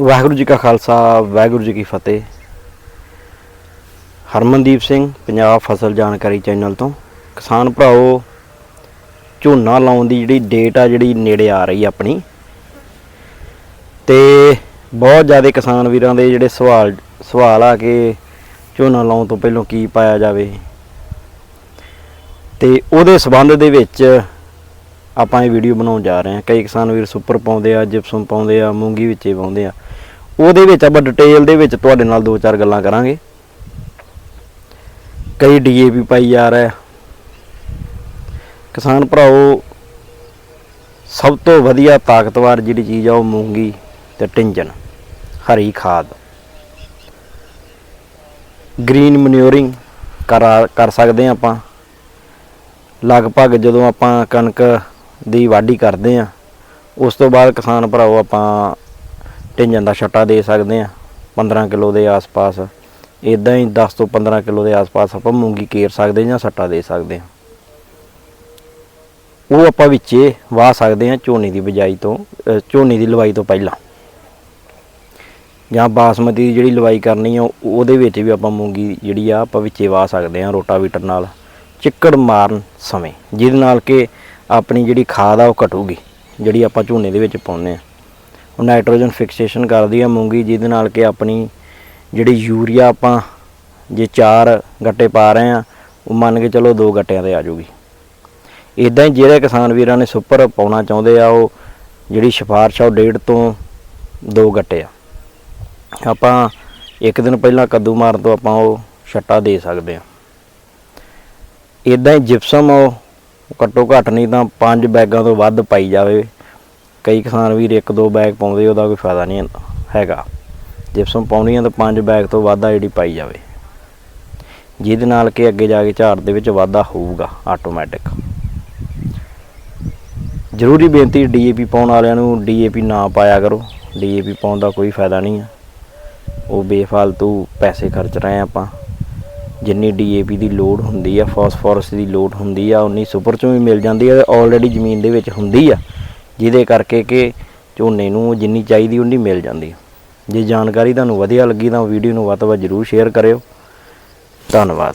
ਵਾਹਿਗੁਰੂ ਜੀ ਕਾ ਖਾਲਸਾ, ਵਾਹਿਗੁਰੂ ਜੀ ਕੀ ਫਤਿਹ। ਹਰਮਨਦੀਪ ਸਿੰਘ, ਪੰਜਾਬ ਫਸਲ ਜਾਣਕਾਰੀ ਚੈਨਲ ਤੋਂ। ਕਿਸਾਨ ਭਰਾਓ, ਝੋਨਾ ਲਾਉਣ ਦੀ ਜਿਹੜੀ ਡੇਟ ਆ, ਜਿਹੜੀ ਨੇੜੇ ਆ ਰਹੀ ਆਪਣੀ। ਤੇ ਬਹੁਤ ਜ਼ਿਆਦਾ ਕਿਸਾਨ ਵੀਰਾਂ ਦੇ ਜਿਹੜੇ ਸਵਾਲ ਸਵਾਲ ਆ ਕਿ ਝੋਨਾ ਲਾਉਣ ਤੋਂ ਪਹਿਲਾਂ ਕੀ ਪਾਇਆ ਜਾਵੇ। ਤੇ ਉਹਦੇ ਸਬੰਧ ਦੇ ਵਿੱਚ ਆਪਾਂ ਇਹ ਵੀਡੀਓ ਬਣਾਉਣ ਜਾ ਰਹੇ ਹਾਂ। ਕਈ ਕਿਸਾਨ ਵੀਰ ਸੁਪਰ ਪਾਉਂਦੇ ਆ ਜਿਪਸਮ ਪਾਉਂਦੇ ਆ, ਮੂੰਗੀ ਵਿੱਚੇ ਪਾਉਂਦੇ ਆ। ਉਹਦੇ ਵਿੱਚ ਆਪਾਂ ਡਿਟੇਲ ਦੇ ਵਿੱਚ ਤੁਹਾਡੇ ਨਾਲ ਦੋ ਚਾਰ ਗੱਲਾਂ ਕਰਾਂਗੇ। ਕਈ ਡੀਏਪੀ ਪਾਈ ਜਾ ਰਿਹਾ ਕਿਸਾਨ ਭਰਾਓ ਸਭ ਤੋਂ ਵਧੀਆ ਤਾਕਤਵਰ ਜਿਹੜੀ ਚੀਜ਼ ਆ, ਉਹ ਮੂੰਗੀ ਤੇ ਟਿੰਜਨ ਹਰੀ ਖਾਦ। ਗ੍ਰੀਨ ਮਨਿਊਰਿੰਗ ਕਰਾ, ਕਰ ਸਕਦੇ ਆ ਆਪਾਂ। ਲਗਭਗ ਜਦੋਂ ਆਪਾਂ ਕਣਕ ਦੀ ਵਾਢੀ ਕਰਦੇ ਆ ਉਸ ਤੋਂ ਬਾਅਦ ਕਿਸਾਨ ਭਰਾਓ ਆਪਾਂ ਟਿੰਜਨ ਦਾ ਛੱਟਾ ਦੇ ਸਕਦੇ ਆ 15 ਕਿਲੋ ਦੇ ਆਸ-ਪਾਸ। ਇਦਾਂ ਹੀ 10 ਤੋਂ 15 ਕਿਲੋ ਦੇ ਆਸ-ਪਾਸ ਆਪਾਂ ਮੂੰਗੀ ਕੇਰ ਸਕਦੇ ਜਾਂ ਸੱਟਾ ਦੇ ਸਕਦੇ ਆ ਉਹ ਆਪਾਂ ਵਿੱਚੇ ਵਾਹ ਸਕਦੇ ਆ ਝੋਨੇ ਦੀ ਬਿਜਾਈ ਤੋਂ ਝੋਨੇ ਦੀ ਲਵਾਈ ਤੋਂ ਪਹਿਲਾਂ। ਜਾਂ ਬਾਸਮਤੀ ਦੀ ਜਿਹੜੀ ਲਵਾਈ ਕਰਨੀ ਆ ਉਹ- ਉਹਦੇ ਵਿੱਚ ਵੀ ਆਪਾਂ ਮੂੰਗੀ ਜਿਹੜੀ ਆ, ਆਪਾਂ ਵਿੱਚੇ ਵਾਹ ਸਕਦੇ ਆ ਰੋਟਾਵੀਟਰ ਨਾਲ, ਚਿੱਕੜ ਮਾਰਨ ਸਮੇਂ। ਜਿਹਦੇ ਨਾਲ ਕਿ ਆਪਣੀ ਜਿਹੜੀ ਖਾਦ ਆ, ਉਹ ਘਟੂਗੀ, ਜਿਹੜੀ ਆਪਾਂ ਝੋਨੇ ਦੇ ਵਿੱਚ ਪਾਉਂਦੇ ਆ ਉਹ ਨਾਈਟ੍ਰੋਜਨ ਫਿਕਸੇਸ਼ਨ ਕਰਦੀ ਆ ਮੂੰਗੀ, ਜਿਹਦੇ ਨਾਲ ਕਿ ਆਪਣੀ ਜਿਹੜੀ ਯੂਰੀਆ ਆਪਾਂ ਜੇ ਚਾਰ ਗੱਟੇ ਪਾ ਰਹੇ ਆ, ਉਹ ਮੰਨ ਕੇ ਚਲੋ ਦੋ ਗੱਟਿਆਂ ਤੇ ਆ ਜਾਊਗੀ ਇਦਾਂ ਹੀ ਜਿਹੜੇ ਕਿਸਾਨ ਵੀਰਾਂ ਨੇ ਸੁਪਰ ਪਾਉਣਾ ਚਾਹੁੰਦੇ ਆ, ਉਹ ਜਿਹੜੀ ਸਿਫਾਰਿਸ਼ ਆ, ਉਹ ਡੇਢ ਤੋਂ ਦੋ ਗੱਟੇ ਆ। ਆਪਾਂ ਇੱਕ ਦਿਨ ਪਹਿਲਾਂ ਕੱਦੂ ਮਾਰਨ ਤੋਂ ਆਪਾਂ ਉਹ ਛੱਟਾ ਦੇ ਸਕਦੇ ਆ। ਇਦਾਂ ਹੀ ਜਿਪਸਮ ਉਹ ਘੱਟੋ ਘੱਟ ਨਹੀਂ ਤਾਂ ਪੰਜ ਬੈਗਾਂ ਤੋਂ ਵੱਧ ਪਾਈ ਜਾਵੇ। ਕਈ ਕਿਸਾਨ ਵੀਰ ਇੱਕ ਦੋ ਬੈਗ ਪਾਉਂਦੇ, ਉਹਦਾ ਕੋਈ ਫਾਇਦਾ ਨਹੀਂ ਹੈਗਾ। ਜਿਪਸਮ ਪਾਉਣੀ ਆ ਤਾਂ ਪੰਜ ਬੈਗ ਤੋਂ ਵੱਧ ਆ ਜਿਹੜੀ ਪਾਈ ਜਾਵੇ। ਜਿਹਦੇ ਨਾਲ ਕਿ ਅੱਗੇ ਜਾ ਕੇ ਝਾੜ ਦੇ ਵਿੱਚ ਵਾਧਾ ਹੋਊਗਾ ਆਟੋਮੈਟਿਕ ਜ਼ਰੂਰੀ ਬੇਨਤੀ ਡੀਏਪੀ ਪਾਉਣ ਵਾਲਿਆਂ ਨੂੰ ਡੀਏਪੀ ਨਾ ਪਾਇਆ ਕਰੋ। ਡੀਏਪੀ ਪਾਉਣ ਦਾ ਕੋਈ ਫਾਇਦਾ ਨਹੀਂ ਆ। ਉਹ ਬੇਫਾਲਤੂ ਪੈਸੇ ਖਰਚ ਰਹੇ ਆ ਆਪਾਂ। ਜਿੰਨੀ ਡੀਏਪੀ ਦੀ ਲੋਡ ਹੁੰਦੀ ਆ, ਫਾਸਫੋਰਸ ਦੀ ਲੋਡ ਹੁੰਦੀ ਆ, ਉਨੀ ਸੁਪਰ ਚੋਂ ਵੀ ਮਿਲ ਜਾਂਦੀ ਆ ਆਲਰੇਡੀ ਜ਼ਮੀਨ ਦੇ ਵਿੱਚ ਹੁੰਦੀ ਆ। ਜਿਹਦੇ ਕਰਕੇ ਕਿ ਝੋਨੇ ਨੂੰ ਜਿੰਨੀ ਚਾਹੀਦੀ ਉਨੀ ਮਿਲ ਜਾਂਦੀ। ਜੇ ਜਾਣਕਾਰੀ ਤੁਹਾਨੂੰ ਵਧੀਆ ਲੱਗੀ ਤਾਂ ਵੀਡੀਓ ਨੂੰ ਵੱਧ ਤੋਂ ਵੱਧ ਜ਼ਰੂਰ ਸ਼ੇਅਰ ਕਰਿਓ। ਧੰਨਵਾਦ।